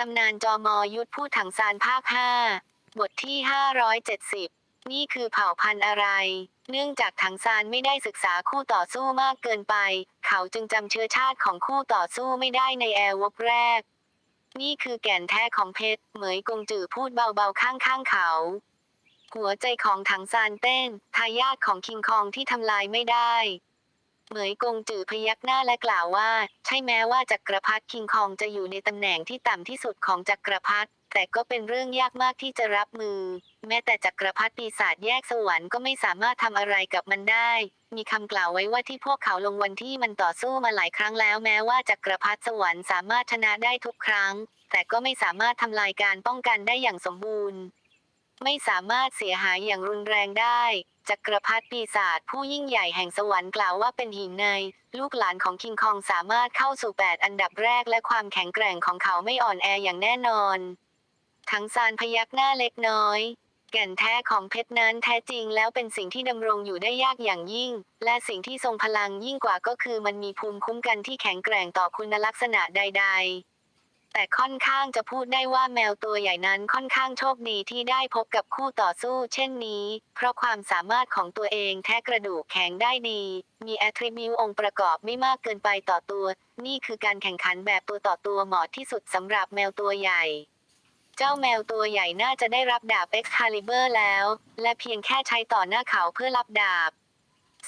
ตำนานจอมอยุทธผู้ถังซานภาค 5 บทที่ 570 นี่คือเผ่าพันธุ์อะไร เนื่องจากถังซานไม่ได้ศึกษาคู่ต่อสู้มากเกินไป เขาจึงจำเชื้อชาติของคู่ต่อสู้ไม่ได้ในแอร์วบแรก นี่คือแก่นแท้ของเพชร เหมยกงจือพูดเบาๆข้างๆเขา หัวใจของถังซานเต้น ทายาทของคิงคองที่ทำลายไม่ได้ เหมยกงจือพยักหน้าและกล่าวว่า ใช่แม้ว่าจักรพรรดิคิงคองจะอยู่ในตำแหน่งที่ต่ำที่สุดของจักรพรรดิแต่ก็เป็นเรื่องยากมากที่จะรับมือ แม้แต่จักรพรรดิปีศาจแยกสวรรค์ก็ไม่สามารถทำอะไรกับมันได้ มีคำกล่าวไว้ว่าที่พวกเขาลงวันที่มันต่อสู้มาหลายครั้งแล้วแม้ว่าจักรพรรดิสวรรค์สามารถชนะได้ทุกครั้ง แต่ก็ไม่สามารถทำลายการป้องกันได้อย่างสมบูรณ์ ไม่สามารถเสียหายอย่างรุนแรงได้ จักรพรรดิปีศาจผู้ยิ่งใหญ่แห่งสวรรค์กล่าวว่าเป็นหินใน ลูกหลานของคิงคองสามารถเข้าสู่ 8 อันดับแรกและความแข็งแกร่งของเขาไม่อ่อนแออย่างแน่นอนทั้งซานพยักหน้าเล็กน้อย แก่นแท้ของเพชรนั้นแท้จริงแล้วเป็นสิ่งที่ดำรงอยู่ได้ยากอย่างยิ่ง และสิ่งที่ทรงพลังยิ่งกว่าก็คือมันมีภูมิคุ้มกันที่แข็งแกร่งต่อคุณลักษณะใด ๆ แต่ค่อนข้างจะพูดได้ว่าแมวตัวใหญ่นั้นค่อนข้างโชคดีที่ได้พบกับคู่ต่อสู้เช่นนี้ เพราะความสามารถของตัวเองแท้กระดูกแข็งได้ดี มีแอทริบิวองค์ประกอบไม่มากเกินไปต่อตัว นี่คือการแข่งขันแบบตัวต่อตัวเหมาะที่สุดสำหรับแมวตัวใหญ่เจ้าแมวตัวใหญ่น่าจะได้รับดาบ Excalibur แล้ว และเพียงแค่ใช้ต่อหน้าเขาเพื่อรับดาบ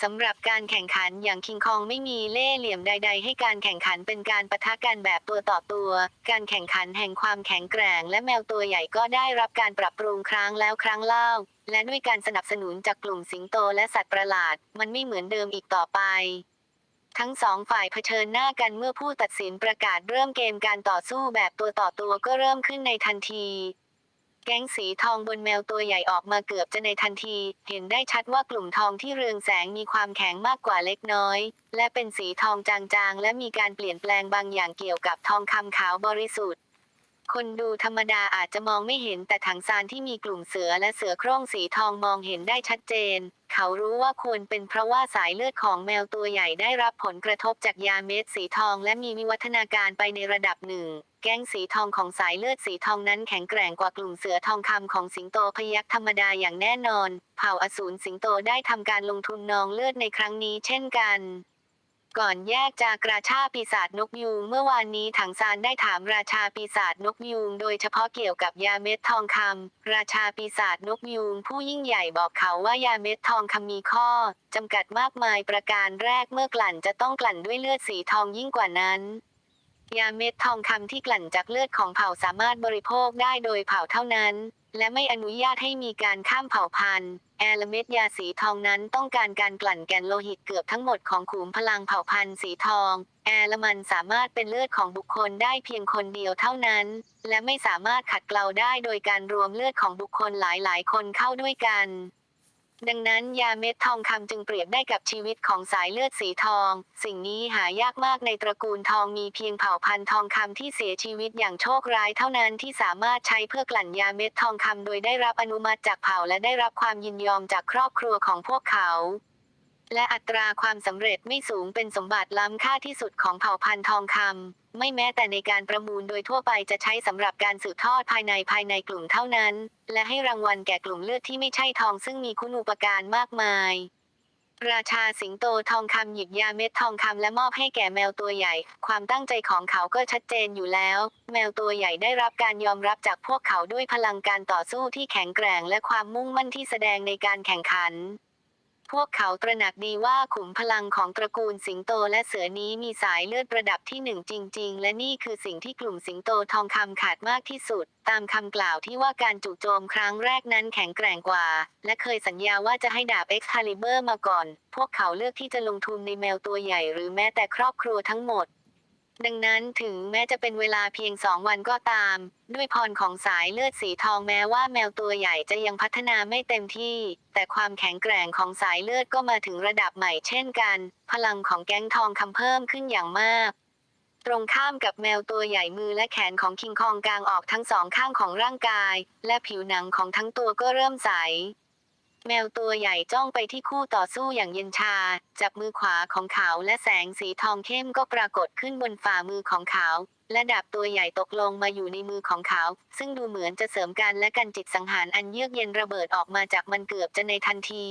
สำหรับการแข่งขันอย่างคิงคองไม่มีเล่เหลี่ยมใด ๆ ให้การแข่งขันเป็นการปะทะกันแบบตัวต่อตัว การแข่งขันแห่งความแข็งแกร่ง และแมวตัวใหญ่ก็ได้รับการปรับปรุงครั้งแล้วครั้งเล่า และด้วยการสนับสนุนจากกลุ่มสิงโตและสัตว์ประหลาด มันไม่เหมือนเดิมอีกต่อไปทั้งสองฝ่ายเผชิญหน้ากันเมื่อผู้ตัดสินประกาศเริ่มเกมการต่อสู้แบบตัวต่อตัวก็เริ่มขึ้นในทันที แก๊งสีทองบนแมวตัวใหญ่ออกมาเกือบจะในทันที เห็นได้ชัดว่ากลุ่มทองที่เรืองแสงมีความแข็งมากกว่าเล็กน้อย และเป็นสีทองจางๆ และมีการเปลี่ยนแปลงบางอย่างเกี่ยวกับทองคำขาวบริสุทธิ์ คนดูธรรมดาอาจจะมองไม่เห็นแต่ถังซานที่มีกลุ่มเสือและเสือโคร่งสีทองมองเห็นได้ชัดเจน เขารู้ว่าควรเป็นเพราะว่าสายเลือดของแมวตัวใหญ่ได้รับผลกระทบจากยาเม็ดสีทองและมีวิวัฒนาการไปในระดับหนึ่ง แก๊งสีทองของสายเลือดสีทองนั้นแข็งแกร่งกว่ากลุ่มเสือทองคำของสิงโตพยักธรรมดาอย่างแน่นอน เผ่าอสูรสิงโตได้ทำการลงทุนนองเลือดในครั้งนี้เช่นกัน ก่อนแยกจากราชาปีศาจนกยูงเมื่อวานนี้ถังซานได้ถามราชาปีศาจนกยูงโดยเฉพาะเกี่ยวกับยาเม็ดทองคำราชาปีศาจนกยูงผู้ยิ่งใหญ่บอกเขาว่ายาเม็ดทองคำมีข้อจำกัดมากมายประการแรกเมื่อกลั่นจะต้องกลั่นด้วยเลือดสีทองยิ่งกว่านั้น ยาเม็ดทองคำที่กลั่นจากเลือดของเผ่าสามารถบริโภคได้โดยเผ่าเท่านั้น และไม่อนุญาตให้มีการข้ามเผ่าพันธุ์ แอลเม็ดยาสีทองนั้นต้องการการกลั่นแก่นโลหิตเกือบทั้งหมดของขุมพลังเผ่าพันธุ์สีทอง แอลมันสามารถเป็นเลือดของบุคคลได้เพียงคนเดียวเท่านั้น และไม่สามารถขัดเกลาได้โดยการรวมเลือดของบุคคลหลายๆ คนเข้าด้วยกัน ดังนั้นยาเม็ดทองคำจึงเปรียบได้กับชีวิตของสายเลือดสีทอง สิ่งนี้หายากมากในตระกูลทองมีเพียงเผ่าพันธุ์ทองคำที่เสียชีวิตอย่างโชคร้ายเท่านั้นที่สามารถใช้เพื่อกลั่นยาเม็ดทองคำโดยได้รับอนุมัติจากเผ่าและได้รับความยินยอมจากครอบครัวของพวกเขา และอัตราความสำเร็จไม่สูงเป็นสมบัติล้ำค่าที่สุดของเผ่าพันธุ์ทองคำไม่แม้แต่ในการประมูลโดยทั่วไปจะใช้สำหรับการสืบทอดภายในภายในกลุ่มเท่านั้น และให้รางวัลแก่กลุ่มเลือดที่ไม่ใช่ทองซึ่งมีคุณูปการมากมาย ราชาสิงโตทองคำหยิบยาเม็ดทองคำและมอบให้แก่แมวตัวใหญ่ ความตั้งใจของเขาก็ชัดเจนอยู่แล้ว แมวตัวใหญ่ได้รับการยอมรับจากพวกเขาด้วยพลังการต่อสู้ที่แข็งแกร่ง และความมุ่งมั่นที่แสดงในการแข่งขัน พวกเขาตระหนักดีว่าขุมพลังของตระกูลสิงโตและเสือนี้มีสายเลือดระดับที่หนึ่งจริง ๆ และนี่คือสิ่งที่กลุ่มสิงโตทองคำขาดมากที่สุด ตามคำกล่าวที่ว่าการจู่โจมครั้งแรกนั้นแข็งแกร่งกว่า และเคยสัญญาว่าจะให้ดาบเอ็กซ์คาลิเบอร์มาก่อน พวกเขาเลือกที่จะลงทุนในแมวตัวใหญ่หรือแม้แต่ครอบครัวทั้งหมด ดังนั้นถึงแม้จะเป็นเวลาเพียงสองวันก็ตาม ด้วยพรของสายเลือดสีทองแม้ว่าแมวตัวใหญ่จะยังพัฒนาไม่เต็มที่ แต่ความแข็งแกร่งของสายเลือดก็มาถึงระดับใหม่เช่นกัน พลังของแก๊งทองคำเพิ่มขึ้นอย่างมาก ตรงข้ามกับแมวตัวใหญ่มือและแขนของคิงคองกลางออกทั้งสองข้างของร่างกาย และผิวหนังของทั้งตัวก็เริ่มใส แมวตัวใหญ่จ้องไปที่คู่ต่อสู้อย่างเย็นชา จับมือขวาของเขาและแสงสีทองเข้มก็ปรากฏขึ้นบนฝ่ามือของเขา และดาบตัวใหญ่ตกลงมาอยู่ในมือของเขา ซึ่งดูเหมือนจะเสริมกันและกันจิตสังหารอันเยือกเย็นระเบิดออกมาจากมันเกือบจะในทันที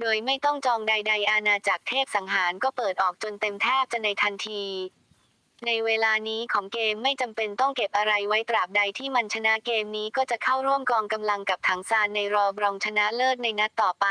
โดยไม่ต้องจองใด ๆ อาณาจักรเทพสังหารก็เปิดออกจนเต็มแทบจะในทันที ในเวลานี้ของเกมไม่จำเป็นต้องเก็บอะไรไว้ตราบใดที่มันชนะเกมนี้ก็จะเข้าร่วมกองกำลังกับถังซานในรอบรองชนะเลิศในนัดต่อไป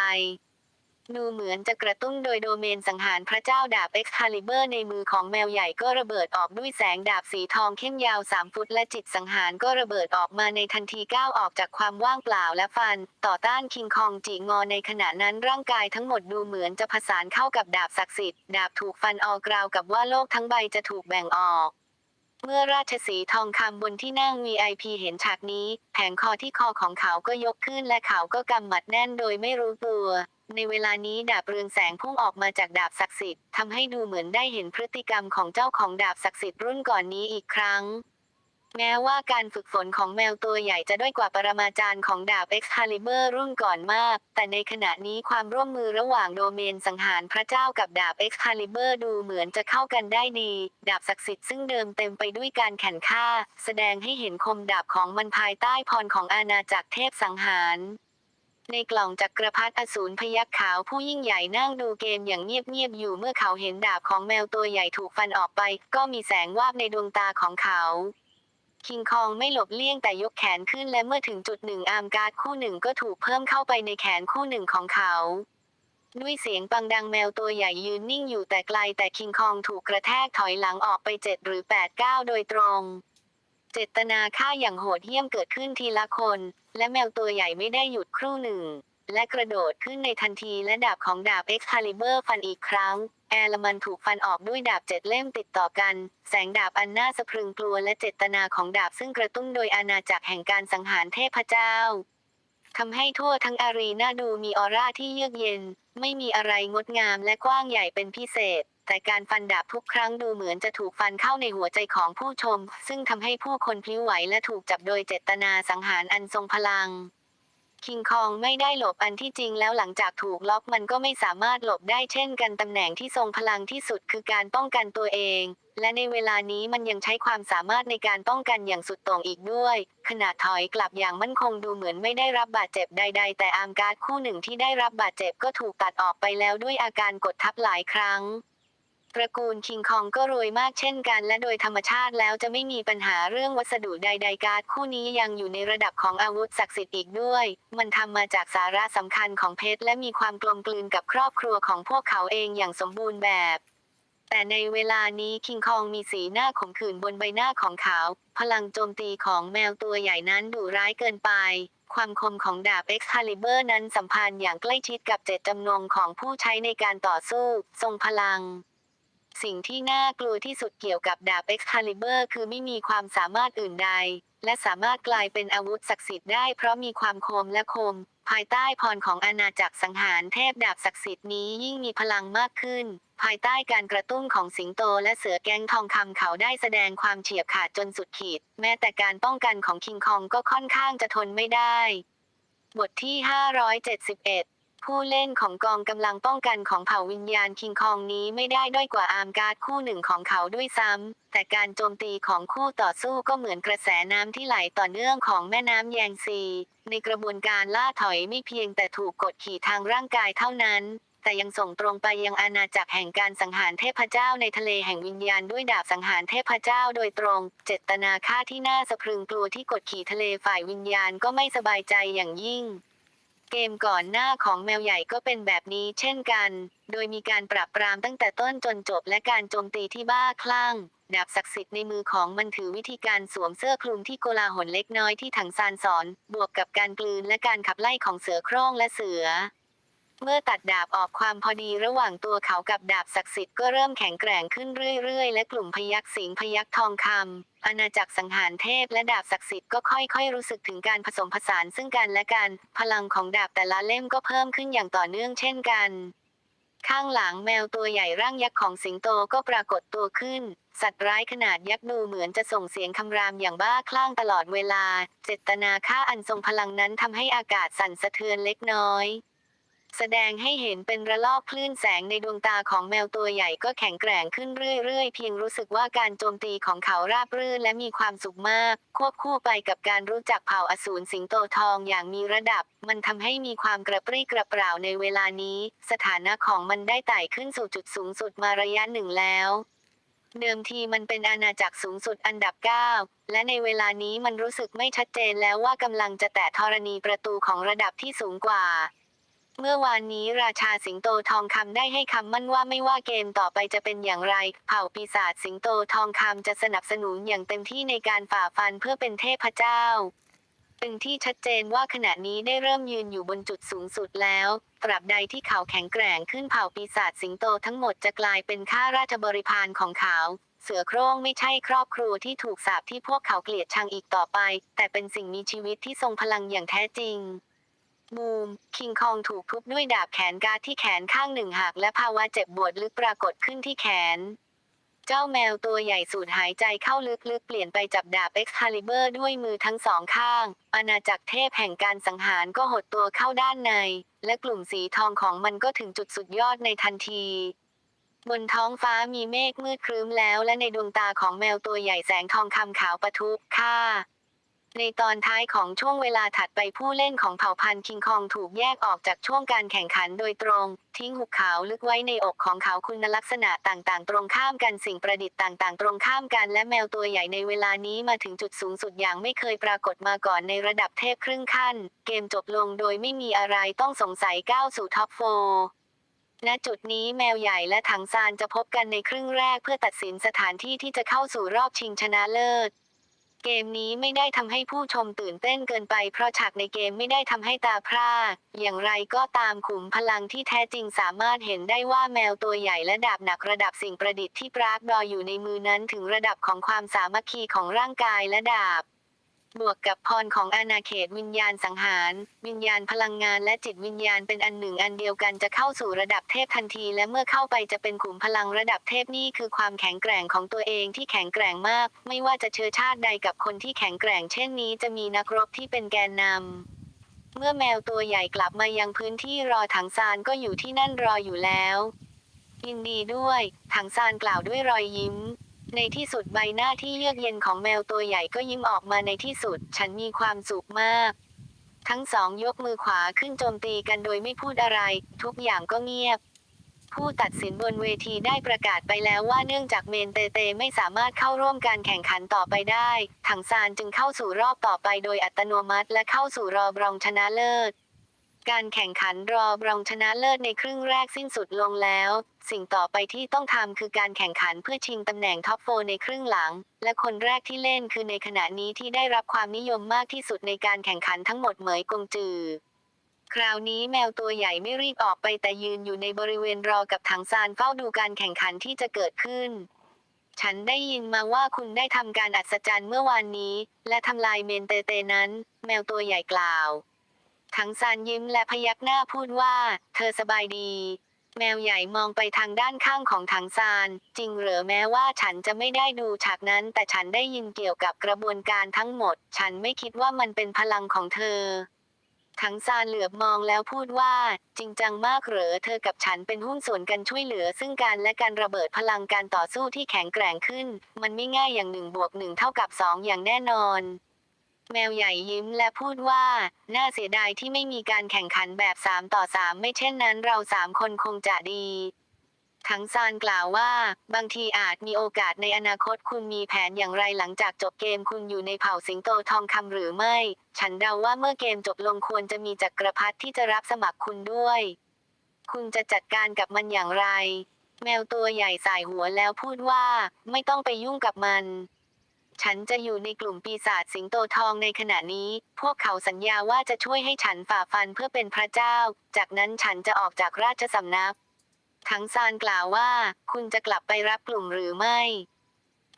ดูเหมือนจะกระตุ้นโดยโดเมนสังหารพระเจ้าดาบเอ็กคาลิเบอร์ในมือของแมวใหญ่ก็ระเบิดออกด้วยแสงดาบสีทองเข้มยาว 3 ฟุตและจิตสังหารก็ระเบิดออกมาในทันทีก้าวออกจากความว่างเปล่าและฟัน ต่อต้านคิงคองจีงอในขณะนั้นร่างกายทั้งหมดดูเหมือนจะผสานเข้ากับดาบศักดิ์สิทธิ์ ดาบถูกฟันออกราวกับว่าโลกทั้งใบจะถูกแบ่งออกเมื่อราชสีทองคำบนที่นั่ง VIP เห็นฉากนี้ แผงคอที่คอของเขาก็ยกขึ้นและเขาก็กำหมัดแน่นโดยไม่รู้ตัว ในเวลานี้ดาบเรืองแสงพุ่งออกมาจากดาบศักดิ์สิทธิ์ทำให้ดูเหมือนได้เห็นพฤติกรรมของเจ้าของดาบศักดิ์สิทธิ์รุ่นก่อนนี้อีกครั้ง แม้ว่าการฝึกฝนของแมวตัวใหญ่จะด้อยกว่าปรมาจารย์ของดาบ Excalibur รุ่นก่อนมาก แต่ในขณะนี้ความร่วมมือระหว่างโดเมนสังหารพระเจ้ากับดาบ Excalibur ดูเหมือนจะเข้ากันได้ดี ดาบศักดิ์สิทธิ์ซึ่งเดิมเต็มไปด้วยการแข่งฆ่าแสดงให้เห็นคมดาบของมันภายใต้พรของอาณาจักรเทพสังหาร ในกล่องจักรพรรดิอสูรพยักขาวผู้ยิ่งใหญ่นั่งดูเกมอย่างเงียบๆอยู่เมื่อเขาเห็นดาบของแมวตัวใหญ่ถูกฟันออกไป ก็มีแสงวาบในดวงตาของเขาคิงคองไม่หลบเลี่ยงแต่ยกแขนขึ้นและเมื่อถึงจุดหนึ่งอาร์มการ์ดคู่หนึ่งก็ถูกเพิ่มเข้าไปในแขนคู่หนึ่งของเขา ด้วยเสียงปังดังแมวตัวใหญ่ยืนนิ่งอยู่แต่ไกลแต่คิงคองถูกกระแทกถอยหลังออกไปเจ็ดหรือแปดก้าวโดยตรง เจตนาฆ่าอย่างโหดเหี้ยมเกิดขึ้นทีละคน และแมวตัวใหญ่ไม่ได้หยุดครู่หนึ่ง และกระโดดขึ้นในทันทีและดาบของดาบ Excalibur ฟันอีกครั้ง แอร์ลมันถูกฟันออกด้วยดาบเจ็ดเล่มติดต่อกัน แสงดาบอันน่าสะพรึงกลัวและเจตนาของดาบซึ่งกระตุ้นโดยอาณาจักรแห่งการสังหารเทพเจ้าทำให้ทั่วทั้งอารีนาดูมีออร่าที่เยือกเย็น ไม่มีอะไรงดงามและกว้างใหญ่เป็นพิเศษ แต่การฟันดาบทุกครั้งดูเหมือนจะถูกฟันเข้าในหัวใจของผู้ชม ซึ่งทำให้ผู้คนพลิ้วไหวและถูกจับโดยเจตนาสังหารอันทรงพลัง คิงคองไม่ได้หลบอันที่จริงแล้วหลังจากถูกล็อกมันก็ไม่สามารถหลบได้เช่นกันตำแหน่งที่ทรงพลังที่สุดคือการป้องกันตัวเอง และในเวลานี้มันยังใช้ความสามารถในการป้องกันอย่างสุดโต่งอีกด้วย ขณะถอยกลับอย่างมั่นคงดูเหมือนไม่ได้รับบาดเจ็บใด ๆ แต่อาร์มการ์ดคู่หนึ่งที่ได้รับบาดเจ็บก็ถูกตัดออกไปแล้วด้วยอาการกดทับหลายครั้ง ตระกูลคิงคองก็รวยมากเช่นกันและโดยธรรมชาติแล้วจะไม่มีปัญหาเรื่องวัสดุใดๆการ์ดคู่นี้ยังอยู่ในระดับของอาวุธศักดิ์สิทธิ์อีกด้วย มันทำมาจากสาระสำคัญของเพชรและมีความกลมกลืนกับครอบครัวของพวกเขาเองอย่างสมบูรณ์แบบ แต่ในเวลานี้คิงคองมีสีหน้าขมขื่นบนใบหน้าของเขา พลังโจมตีของแมวตัวใหญ่นั้นดุร้ายเกินไปความคมของดาบ Excalibur นั้นสัมพันธ์อย่างใกล้ชิดกับเจตจำนงของผู้ใช้ในการต่อสู้ ทรงพลัง สิ่งที่น่ากลัวที่สุดเกี่ยวกับดาบ Excalibur คือไม่มีความสามารถอื่นใด และสามารถกลายเป็นอาวุธศักดิ์สิทธิ์ได้เพราะมีความคมและคม ภายใต้พรของอาณาจักรสังหารเทพดาบศักดิ์สิทธิ์นี้ยิ่งมีพลังมากขึ้น ภายใต้การกระตุ้นของสิงโตและเสือแก๊งทองคำเขาได้แสดงความเฉียบขาดจนสุดขีด แม้แต่การป้องกันของคิงคองก็ค่อนข้างจะทนไม่ได้ บทที่ 571 ผู้เล่นของกองกำลังป้องกันของเผ่าวิญญาณคิงคองนี้ไม่ได้ด้อยกว่าอาร์มการ์ดคู่หนึ่งของเขาด้วยซ้ำ แต่การโจมตีของคู่ต่อสู้ก็เหมือนกระแสน้ำที่ไหลต่อเนื่องของแม่น้ำแยงซี ในกระบวนการล่าถอยไม่เพียงแต่ถูกกดขี่ทางร่างกายเท่านั้น แต่ยังส่งตรงไปยังอาณาจักรแห่งการสังหารเทพเจ้าในทะเลแห่งวิญญาณด้วยดาบสังหารเทพเจ้าโดยตรง เจตนาฆ่าที่น่าสะพรึงกลัวที่กดขี่ทะเลฝ่ายวิญญาณก็ไม่สบายใจอย่างยิ่ง เกมก่อนหน้าของแมวใหญ่ก็เป็นแบบนี้เช่นกัน โดยมีการปรับปรามตั้งแต่ต้นจนจบและการโจมตีที่บ้าคลั่ง ดาบศักดิ์สิทธิ์ในมือของมันถือวิธีการสวมเสื้อคลุมที่โกลาหลเล็กน้อยที่ถังซานสอน บวกกับการกลืนและการขับไล่ของเสือโคร่งและเสือ เมื่อตัดดาบออกความพอดีระหว่างตัวเขากับดาบศักดิ์สิทธิ์ก็เริ่มแข็งแกร่งขึ้นเรื่อยๆ และกลุ่มพยักสิงพยักทองคำอาณาจักรสังหารเทพและดาบศักดิ์สิทธิ์ก็ค่อยๆรู้สึกถึงการผสมผสานซึ่งกันและกัน พลังของดาบแต่ละเล่มก็เพิ่มขึ้นอย่างต่อเนื่องเช่นกันข้างหลังแมวตัวใหญ่ร่างยักษ์ของสิงโตก็ปรากฏตัวขึ้น สัตว์ร้ายขนาดยักษ์ดูเหมือนจะส่งเสียงคำรามอย่างบ้าคลั่งตลอดเวลา เจตนาฆ่าอันทรงพลังนั้นทำให้อากาศสั่นสะเทือนเล็กน้อย แสดงให้เห็นเป็นระลอกคลื่นแสงในดวงตาของแมวตัวใหญ่ก็แข็งแกร่งขึ้นเรื่อยๆ เพียงรู้สึกว่าการโจมตีของเขาราบรื่นและมีความสุขมาก ควบคู่ไปกับการรู้จักเผ่าอสูรสิงโตทองอย่างมีระดับ มันทำให้มีความกระปรี้กระเปร่าในเวลานี้ สถานะของมันได้ไต่ขึ้นสู่จุดสูงสุดมาระยะหนึ่งแล้วเดิมทีมันเป็นอาณาจักรสูงสุดอันดับ 9 และในเวลานี้มันรู้สึกไม่ชัดเจนแล้วว่ากำลังจะแตะธรณีประตูของระดับที่สูงกว่า เมื่อวานนี้ราชาสิงโตทองคำได้ให้คำมั่นว่าไม่ว่าเกมต่อไปจะเป็นอย่างไร เผ่าปีศาจสิงโตทองคำจะสนับสนุนอย่างเต็มที่ในการฝ่าฟันเพื่อเป็นเทพเจ้าเป็นที่ชัดเจนว่าขณะนี้ได้เริ่มยืนอยู่บนจุดสูงสุดแล้ว ตราบใดที่เขาแข็งแกร่งขึ้นเผ่าปีศาจสิงโตทั้งหมดจะกลายเป็นข้าราชบริพารของเขา เสือโคร่งไม่ใช่ครอบครัวที่ถูกสาปที่พวกเขาเกลียดชังอีกต่อไป แต่เป็นสิ่งมีชีวิตที่ทรงพลังอย่างแท้จริง บูมคิงคองถูกทุบด้วยดาบแขนกาที่แขนข้างหนึ่งหักและภาวะเจ็บปวดลึกปรากฏขึ้นที่แขน เจ้าแมวตัวใหญ่สูดหายใจเข้าลึกๆ เปลี่ยนไปจับดาบเอ็กซ์คาลิเบอร์ด้วยมือทั้งสองข้าง อาณาจักรเทพแห่งการสังหารก็หดตัวเข้าด้านใน และกลุ่มสีทองของมันก็ถึงจุดสุดยอดในทันทีบนท้องฟ้ามีเมฆมืดครึ้มแล้วและในดวงตาของแมวตัวใหญ่แสงทองคำขาวประทุค่า ในตอนท้ายของช่วงเวลาถัดไปผู้เล่นของเผ่าพันธุ์คิงคองถูกแยกออกจากช่วงการแข่งขันโดยตรง ทิ้งหุบเขาลึกไว้ในอกของเขาคุณลักษณะต่างๆ ตรงข้ามกันสิ่งประดิษฐ์ต่างๆ ตรงข้ามกันและแมวตัวใหญ่ในเวลานี้มาถึงจุดสูงสุดอย่างไม่เคยปรากฏมาก่อนในระดับเทพครึ่งขั้น เกมจบลงโดยไม่มีอะไรต้องสงสัยก้าวสู่ท็อปโฟณจุดนี้แมวใหญ่และถังซานจะพบกันในครึ่งแรกเพื่อตัดสินสถานที่ที่จะเข้าสู่รอบชิงชนะเลิศ เกมนี้ไม่ได้ทำให้ผู้ชมตื่นเต้นเกินไปเพราะฉากในเกมไม่ได้ทำให้ตาพร่า อย่างไรก็ตามขุมพลังที่แท้จริงสามารถเห็นได้ว่าแมวตัวใหญ่และดาบหนักระดับสิ่งประดิษฐ์ที่ปรากดออยู่ในมือนั้นถึงระดับของความสามัคคีของร่างกายและดาบ บวกกับพรของอาณาเขตวิญญาณสังหาร วิญญาณพลังงานและจิตวิญญาณเป็นอันหนึ่งอันเดียวกันจะเข้าสู่ระดับเทพทันที และเมื่อเข้าไปจะเป็นขุมพลังระดับเทพนี่คือความแข็งแกร่งของตัวเองที่แข็งแกร่งมาก ไม่ว่าจะเชื้อชาติใดกับคนที่แข็งแกร่ง เช่นนี้จะมีนักรบที่เป็นแกนนำเมื่อแมวตัวใหญ่กลับมายังพื้นที่รอถังซานก็อยู่ที่นั่นรออยู่แล้วยินดีด้วยถังซานกล่าวด้วยรอยยิ้ม ในที่สุดใบหน้าที่เยือกเย็นของแมวตัวใหญ่ก็ยิ้มออกมาในที่สุด ฉันมีความสุขมาก ทั้งสองยกมือขวาขึ้นโจมตีกันโดยไม่พูดอะไร ทุกอย่างก็เงียบ ผู้ตัดสินบนเวทีได้ประกาศไปแล้วว่าเนื่องจากเมนเตเตไม่สามารถเข้าร่วมการแข่งขันต่อไปได้ ถังซานจึงเข้าสู่รอบต่อไปโดยอัตโนมัติและเข้าสู่รอบรองชนะเลิศการแข่งขันรอบรองชนะเลิศในครึ่งแรกสิ้นสุดลงแล้ว สิ่งต่อไปที่ต้องทำคือการแข่งขันเพื่อชิงตำแหน่งท็อปโฟในครึ่งหลัง และคนแรกที่เล่นคือในขณะนี้ที่ได้รับความนิยมมากที่สุดในการแข่งขันทั้งหมดเหมยกงจือ คราวนี้แมวตัวใหญ่ไม่รีบออกไปแต่ยืนอยู่ในบริเวณรอกับถังซานเฝ้าดูการแข่งขันที่จะเกิดขึ้น ฉันได้ยินมาว่าคุณได้ทำการอัศจรรย์เมื่อวานนี้ และทำลายเมนเตเตนั้น แมวตัวใหญ่กล่าวถังซานยิ้มและพยักหน้าพูดว่า เธอสบายดี แมวใหญ่มองไปทางด้านข้างของถังซาน จริงเหรอแม้ว่าฉันจะไม่ได้ดูฉากนั้น แต่ฉันได้ยินเกี่ยวกับกระบวนการทั้งหมด ฉันไม่คิดว่ามันเป็นพลังของเธอ ถังซานเหลือบมองแล้วพูดว่า จริงจังมากเหรอเธอกับฉันเป็นหุ้นส่วนกันช่วยเหลือ ซึ่งกันและการระเบิดพลังการต่อสู้ที่แข็งแกร่งขึ้น มันไม่ง่ายอย่างหนึ่งบวกหนึ่งเท่ากับสองอย่างแน่นอน แมวใหญ่ยิ้มและพูดว่า น่าเสียดายที่ไม่มีการแข่งขันแบบสามต่อสามไม่เช่นนั้นเราสามคนคงจะดีทั้งซานกล่าวว่า บางทีอาจมีโอกาสในอนาคตคุณมีแผนอย่างไรหลังจากจบเกมคุณอยู่ในเผ่าสิงโตทองคำหรือไม่ ฉันเดาว่าเมื่อเกมจบลงควรจะมีจักรพรรดิที่จะรับสมัครคุณด้วย คุณจะจัดการกับมันอย่างไร แมวตัวใหญ่สายหัวแล้วพูดว่า ไม่ต้องไปยุ่งกับมัน ฉันจะอยู่ในกลุ่มปีศาจสิงโตทองในขณะนี้ พวกเขาสัญญาว่าจะช่วยให้ฉันฝ่าฟันเพื่อเป็นพระเจ้า จากนั้นฉันจะออกจากราชสำนัก ทั้งซานกล่าวว่า คุณจะกลับไปรับกลุ่มหรือไม่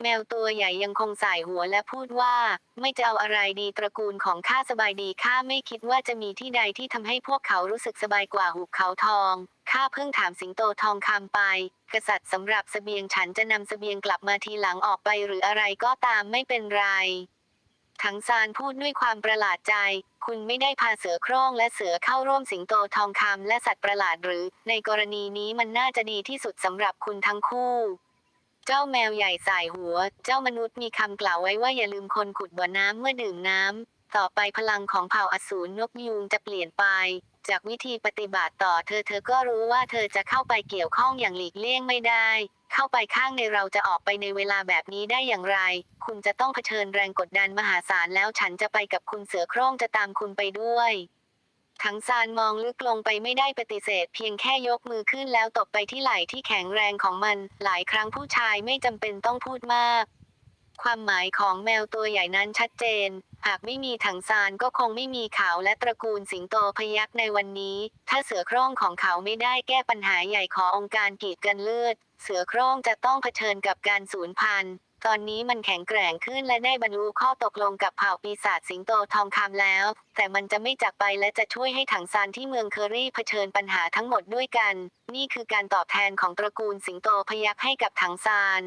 แมวตัวใหญ่ยังคงสายหัวและพูดว่า ไม่จะเอาอะไรดีตระกูลของข้าสบายดีข้าไม่คิดว่าจะมีที่ใดที่ทำให้พวกเขารู้สึกสบายกว่าหุบเขาทอง ข้าเพิ่งถามสิงโตทองคำไป กษัตริย์สำหรับเสบียงฉันจะนำเสบียงกลับมาทีหลังออกไปหรืออะไรก็ตามไม่เป็นไร ถังซานพูดด้วยความประหลาดใจ คุณไม่ได้พาเสือโคร่งและเสือเข้าร่วมสิงโตทองคำและสัตว์ประหลาดหรือ ในกรณีนี้มันน่าจะดีที่สุดสำหรับคุณทั้งคู่เจ้าแมวใหญ่สายหัว เจ้ามนุษย์มีคำกล่าวไว้ว่าอย่าลืมคนขุดบ่อน้ำเมื่อดื่มน้ำ ต่อไปพลังของเผ่าอสูรนกยูงจะเปลี่ยนไป จากวิธีปฏิบัติต่อเธอเธอก็รู้ว่าเธอจะเข้าไปเกี่ยวข้องอย่างหลีกเลี่ยงไม่ได้ เข้าไปข้างในเราจะออกไปในเวลาแบบนี้ได้อย่างไร คุณจะต้องเผชิญแรงกดดันมหาศาลแล้วฉันจะไปกับคุณเสือโคร่งจะตามคุณไปด้วยถังซานมองลึกลงไปไม่ได้ปฏิเสธ เพียงแค่ยกมือขึ้นแล้วตบไปที่ไหล่ที่แข็งแรงของมัน หลายครั้งผู้ชายไม่จำเป็นต้องพูดมาก ความหมายของแมวตัวใหญ่นั้นชัดเจน หากไม่มีถังซานก็คงไม่มีเขาและตระกูลสิงโตพยักในวันนี้ ถ้าเสือโคร่งของเขาไม่ได้แก้ปัญหาใหญ่ขององค์การกีดกันเลือด เสือโคร่งจะต้องเผชิญกับการสูญพันธุ์ ตอนนี้มันแข็งแกร่งขึ้นและได้บรรลุข้อตกลงกับเผ่าปีศาจสิงโตทองคำแล้ว แต่มันจะไม่จากไปและจะช่วยให้ถังซานที่เมืองเคอรี่เผชิญปัญหาทั้งหมดด้วยกัน นี่คือการตอบแทนของตระกูลสิงโตพยักให้กับถังซาน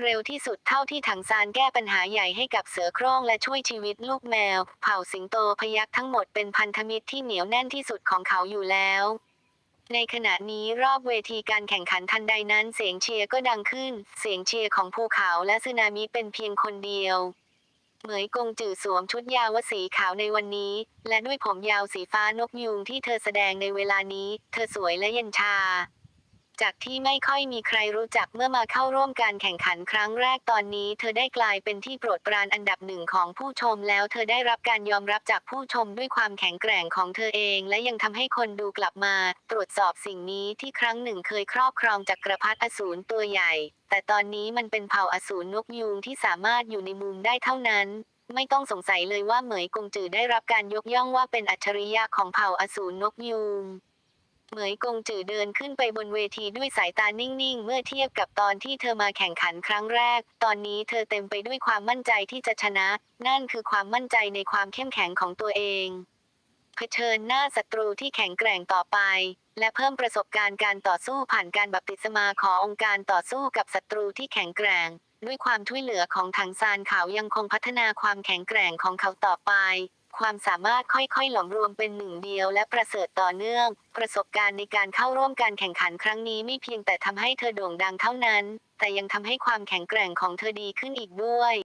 เร็วที่สุดเท่าที่ถังซานแก้ปัญหาใหญ่ให้กับเสือโคร่งและช่วยชีวิตลูกแมว เผ่าสิงโตพยักทั้งหมดเป็นพันธมิตรที่เหนียวแน่นที่สุดของเขาอยู่แล้ว ในขณะนี้รอบเวทีการแข่งขันทันใดนั้นเสียงเชียร์ก็ดังขึ้น เสียงเชียร์ของภูเขาและสึนามิเป็นเพียงคนเดียว เหมยกงจือสวมชุดยาวสีขาวในวันนี้ และด้วยผมยาวสีฟ้านกยูงที่เธอแสดงในเวลานี้ เธอสวยและเย็นชา จากที่ไม่ค่อยมีใครรู้จักเมื่อมาเข้าร่วมการแข่งขันครั้งแรกตอนนี้ เธอได้กลายเป็นที่โปรดปรานอันดับหนึ่งของผู้ชมแล้วเธอได้รับการยอมรับจากผู้ชมด้วยความแข็งแกร่งของเธอเอง และยังทำให้คนดูกลับมา ตรวจสอบสิ่งนี้ที่ครั้งหนึ่งเคยครอบครองจักรพรรดิอสูรตัวใหญ่ แต่ตอนนี้มันเป็นเผ่าอสูรนกยูงที่สามารถอยู่ในมุมได้เท่านั้นไม่ต้องสงสัยเลยว่าเหมยกงจือได้รับการยกย่องว่าเป็นอัจฉริยะของเผ่าอสูรนกยูง เหมยกงจือเดินขึ้นไปบนเวทีด้วยสายตานิ่งๆ เมื่อเทียบกับตอนที่เธอมาแข่งขันครั้งแรก ตอนนี้เธอเต็มไปด้วยความมั่นใจที่จะชนะ นั่นคือความมั่นใจในความเข้มแข็งของตัวเองเผชิญหน้าศัตรูที่แข็งแกร่งต่อไป และเพิ่มประสบการณ์การต่อสู้ผ่านการบัพติศมาขององค์การต่อสู้กับศัตรูที่แข็งแกร่ง ด้วยความช่วยเหลือของถังซานเขายังคงพัฒนาความแข็งแกร่งของเขาต่อไป ความสามารถค่อยๆ หลอมรวมเป็นหนึ่งเดียวและประเสริฐต่อเนื่อง ประสบการณ์ในการเข้าร่วมการแข่งขันครั้งนี้ไม่เพียงแต่ทำให้เธอโด่งดังเท่านั้น แต่ยังทำให้ความแข็งแกร่งของเธอดีขึ้นอีกด้วย